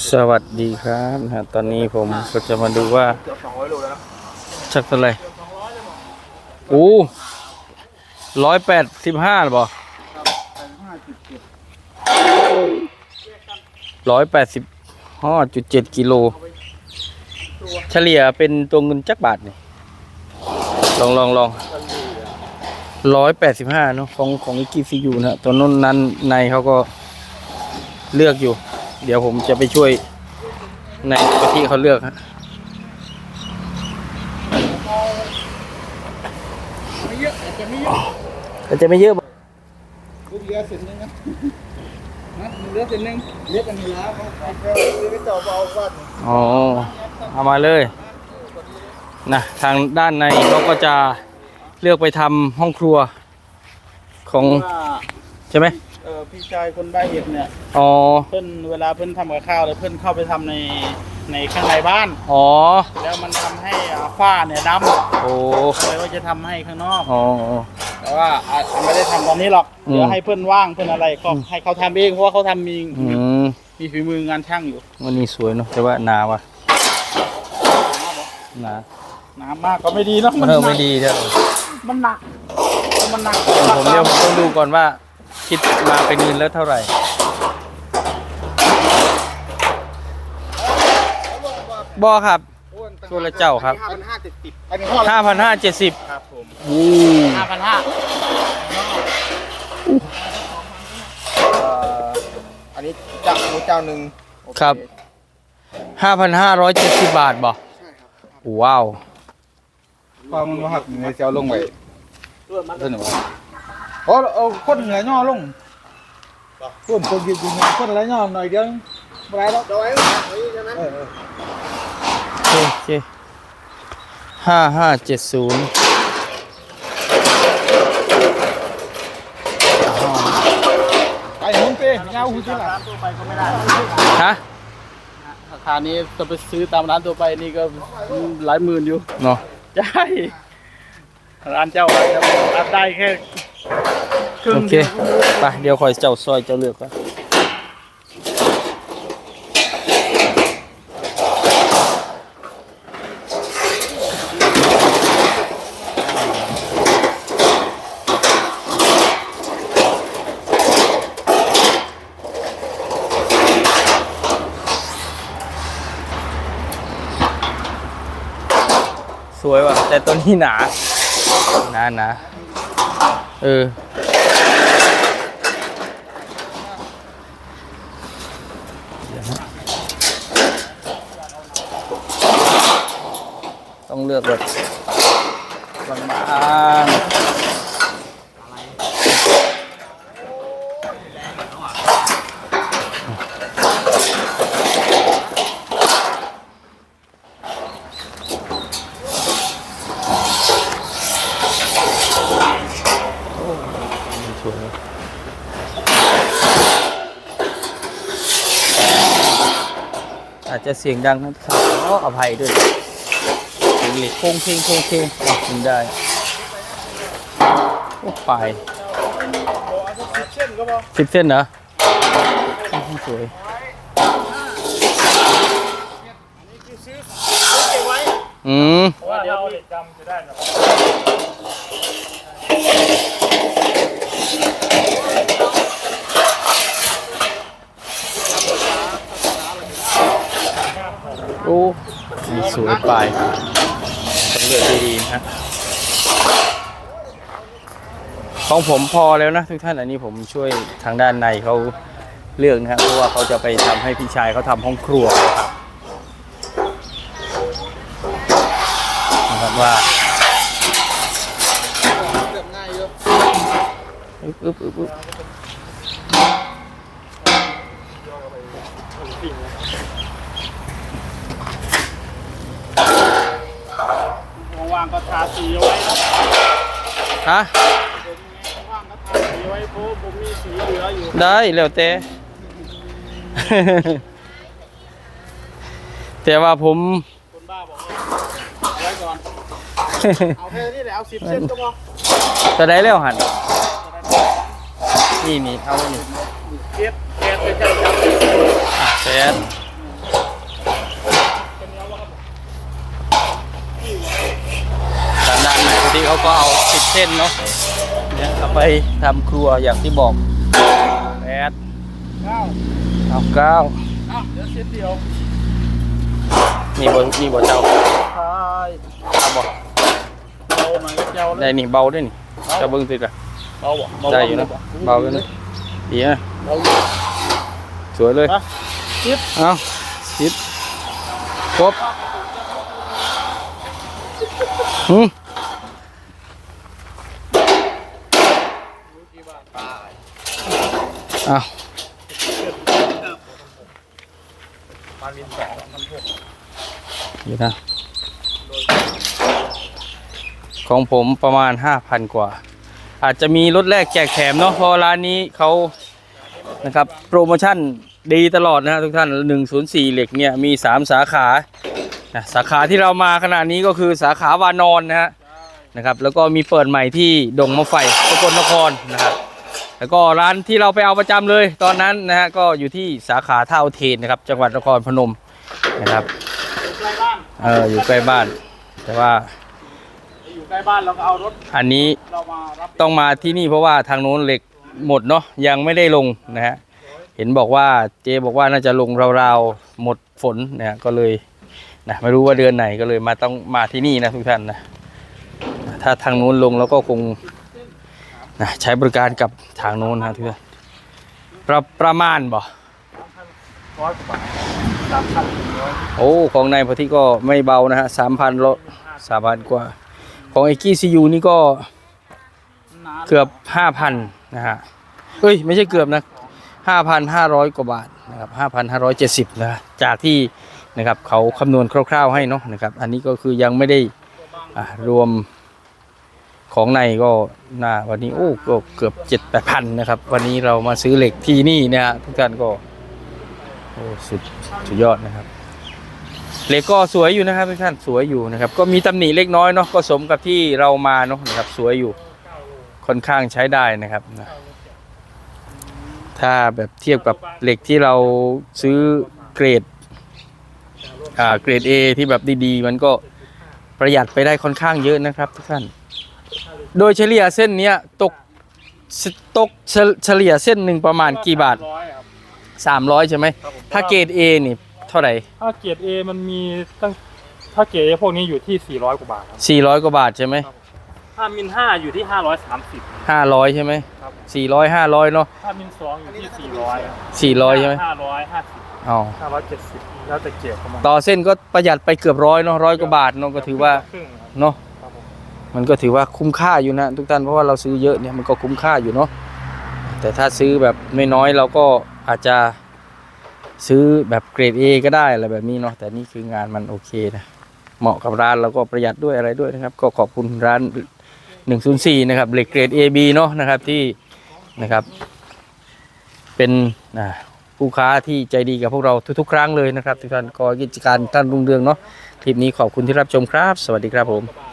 สวัสดีครับนะตอนนี้ผมก็จะมาดูว่าเกือะชักเท่าไหร่โอ้ร้อยแปดสิบห้าหรือเปล่าร้อยแปดสิบห้าจุดเจ็ดกิโล เฉลี่ยเป็นตัวเงินจักบาทนี่ลองลองลองร้อยแปดสิบห้าเนาะของของกีซียูนะฮะตัวนู้นนั้นในเขาก็เลือกอยู่ เดี๋ยวผมจะไปช่วยในกะทิเขาเลือกฮะไม่เยอะอาจจะไม่เยอะแต่จะไม่เยอะลูกเรือเสร็จนึงนะนะเรือเสร็จนึงเรียกกันอยู่แล้วเขาไปเรือไปต่อเบาบ้านอ๋อเอามาเลยนะทางด้านในเขาก็จะเลือกไปทำห้องครัวของว่าใช่ไหม เออพี่ชายคนบ้านเห็ดเนี่ย อ๋อ เพิ่นเวลาเพิ่นทำกับข้าวแล้วเพิ่นเข้าไปทำในในข้างในบ้าน อ๋อ แล้วมันทำให้อ่าฝ้าเนี่ยดโอ้ำก็เลยว่าจะทำให้ข้างนอก อ๋อ แต่ว่าอาจไม่ได้ทำตอนนี้หรอกอืมเดี๋ยวให้เพื่อนว่างเพื่อนอะไรก็ให้เขาทำเองเพราะว่าเขาทำมีอืมมีฝีมืองานช่างอยู่วันนี้สวยเนาะแต่ว่าหนาวะหนาน้ำมากก็ไม่ดีเนาะมันเออไม่ดีเถอะมันหนักมันหนักผมเดี๋ยวผมต้องดูก่อนว่า คิดมาเป็นเงินแล้วเท่าไหร่บอครับ ตัวละเจ้าครับ ห้าพันห้าเจ็ดสิบอันนี้ข้อละห้าพันห้าเจ็ดสิบครับผมอู้ห้าพันห้าอันนี้เจ้าเจ้าหนึ่งครับห้าพันห้าร้อยเจ็ดสิบบาทบอว้าว ความมันหักเหนือเจ้าลงไปต้นหนึ่ง โอ้เอาคนเหนือย่อลงคนคนยืนอยู่เนี่ยคนอะไรย่อหน่อยเดียวไม่ได้แล้วเดี๋ยวไว้ใช่ไหมโอเคโอเคห้าห้าเจ็ดศูนย์ไปหุ้นเป้เงาหุ้นที่หลังตัวไปก็ไม่ได้ฮะราคานี้จะไปซื้อตามร้านตัวไปนี่ก็หลายหมื่นอยู่เนาะใช่ร้านเจ้าอาจจะรับได้แค่ครึ่ง โอเคไปเดี๋ยวคอยเจ้าซอยเจ้าเลือกก่อนสวยว่ะแต่ตัวนี้หนาหนาหนา เออ ต้องเลือกแบบบางๆโอ้สวย อาจจะเสียงดังนะครับขออภัยด้วยเสียงเหล็กโค้งเพลงโค้งเพลงอะกินได้โอ้ไปสิบเส้นเหรออื้อหือสวยอืมว่าเดี๋ยวจำจะได้ครั โอ้นี่สวยไปต้องเลือกดีๆนะของผมพอแล้วนะทุกท่านอันนี้ผมช่วยทางด้านในเขาเลือกนะครับเพราะว่าเขาจะไปทำให้พี่ชายเขาทำห้องครัวนะครับนะครับว่าอึ๊บอึ๊บอึ๊บางๆก็ทาสีเอาไว้นะฮะผมว่างๆก็ทาสีไว้เพราะผมมีสีเหลืออยู่ได้แล้วแต่ แต่ว่าผม คนบ้าบอกว่าเอาไว้ก่อน เอาแค่นี้แหละเอาสิบเส้นก็พอจะได้แล้วหันนี่นี่เอาไว้นี่เก็บแกะไปจับจับ แสน ที่เขาก็เอาสิบเส้นเนาะเนี่ยเอาไปทำครัวอย่างที่บอกแปดเก้าเอาเก้าอ้าวเดี๋ยวเส้นเดียวนี่บนี่บ่เจ้าทายเอาบ่เบาหน่อยก็เจ้าเลได้ยนี่เบาด้วยนี่เจะเบิ่งติดอะเบาบ่ได้อยู่นะเบาด้วยนะดีนะเบาอยู่สวยเลยมาสิบเอาสิบครบหืม อามาวินสองมันพวกเดี๋ยวนะ ของผมประมาณ5,000กว่า อาจจะมีรถแรกแจกแถมเนาะเพราะร้านนี้เขานะครับ โปรโมชั่นดีตลอดนะทุกท่าน 104 เหล็กเนี่ยมี 3 สาขา สาขาที่เรามาขณะนี้ก็คือสาขาวานอนนะฮะ นะครับ แล้วก็มีเปิดใหม่ที่ดงมะไฟสกลนครนะครับ แล้วก็ร้านที่เราไปเอาประจำเลยตอนนั้นนะฮะก็อยู่ที่สาขาท่าอุเทนนะครับ จังหวัดนครพนมนะครับใกล้บ้านเอออยู่ใกล้บ้าน แต่ว่าอยู่ใกล้บ้านเราก็เอารถอันนี้เรามารับต้องมาที่นี่เพราะว่าทางโน้นเหล็กหมดเนาะยังไม่ได้ลงนะฮะเห็นบอกว่าเจบอกว่าน่าจะลงราวๆหมดฝนนะฮะก็เลยนะไม่รู้ว่าเดือนไหนก็เลยมาต้องมาที่นี่นะทุกท่านนะ ถ้าทางโน้นลงแล้วก็คงนะใช้บริการกับทางโน้นนะทุกท่านประประมาณบ่ร้อยกว่าสามพันโอ้ ของนายพอที่ก็ไม่เบานะฮะสามพันโลสามพันกว่า ของไอ้กี้ซียูนี่ก็เกือบห้าพันนะฮะเอ้ย ไม่ใช่เกือบนะห้าพันห้าร้อยกว่าบาทนะครับห้าพันห้าร้อยเจ็ดสิบนะจากที่นะครับเขาคำนวณคร่าวๆให้เนาะนะครับ อันนี้ก็คือยังไม่ได้รวม ของในก็น่าวันนี้โอ้ก็เกือบเจ็ดแปดพันนะครับ วันนี้เรามาซื้อเหล็กที่นี่นะฮะทุกท่านก็โอ้สุดสุดยอดนะครับ เหล็กก็สวยอยู่นะครับทุกท่านสวยอยู่นะครับ ก็มีตำหนิเล็กน้อยเนาะก็สมกับที่เรามาเนาะนะครับ สวยอยู่ค่อนข้างใช้ได้นะครับนะถ้าแบบเทียบกับเหล็กที่เราซื้อเกรดอ่าเกรด A ที่แบบดีๆ มันก็ประหยัดไปได้ค่อนข้างเยอะนะครับทุกท่าน โดยเฉลี่ยเส้นเนี้ยตกตกเฉเฉลี่ยเส้นหนึ่งประมาณกี่บาท ร้อยครับ 300 ใช่ไหมครับผม ถ้าเกรด A นี่เท่าไหร่ ถ้าเกียรด A มันมีตั้งถ้าเกียรด A พวกนี้อยู่ที่ 400 กว่าบาทครับ400 กว่าบาทใช่ไหมถ้ามิน5อยู่ที่ 530 500 ใช่ไหมครับ 400 500เนาะถ้ามิน2อยู่ที่ 400ครับ400 ใช่ไหม550อ๋อ570แล้วแต่เกียรดเข้ามาต่อเส้นก็ประหยัดไปเกือบร้อยเนาะร้อยกว่าบาทเนาะก็ถือว่าครึ่งครับเนาะครับผ มันก็ถือว่าคุ้มค่าอยู่นะทุกท่านเพราะว่าเราซื้อเยอะเนี่ยมันก็คุ้มค่าอยู่เนาะแต่ถ้าซื้อแบบไม่น้อยเราก็อาจจะซื้อแบบเกรด A ก็ได้อะไรแบบนี้เนาะแต่นี่คืองานมันโอเคนะเหมาะกับร้านเราก็ประหยัดด้วยอะไรด้วยนะครับ ก็ขอบคุณร้าน 104 นะครับเหล็กเกรด AB เนาะนะครับที่นะครับเป็นผู้ค้าที่ใจดีกับพวกเราทุกๆ ครั้งเลยนะครับทุกท่านก็กิจการท่านรุ่งเรืองเนาะคลิปนี้ขอบคุณที่รับชมครับ สวัสดีครับผม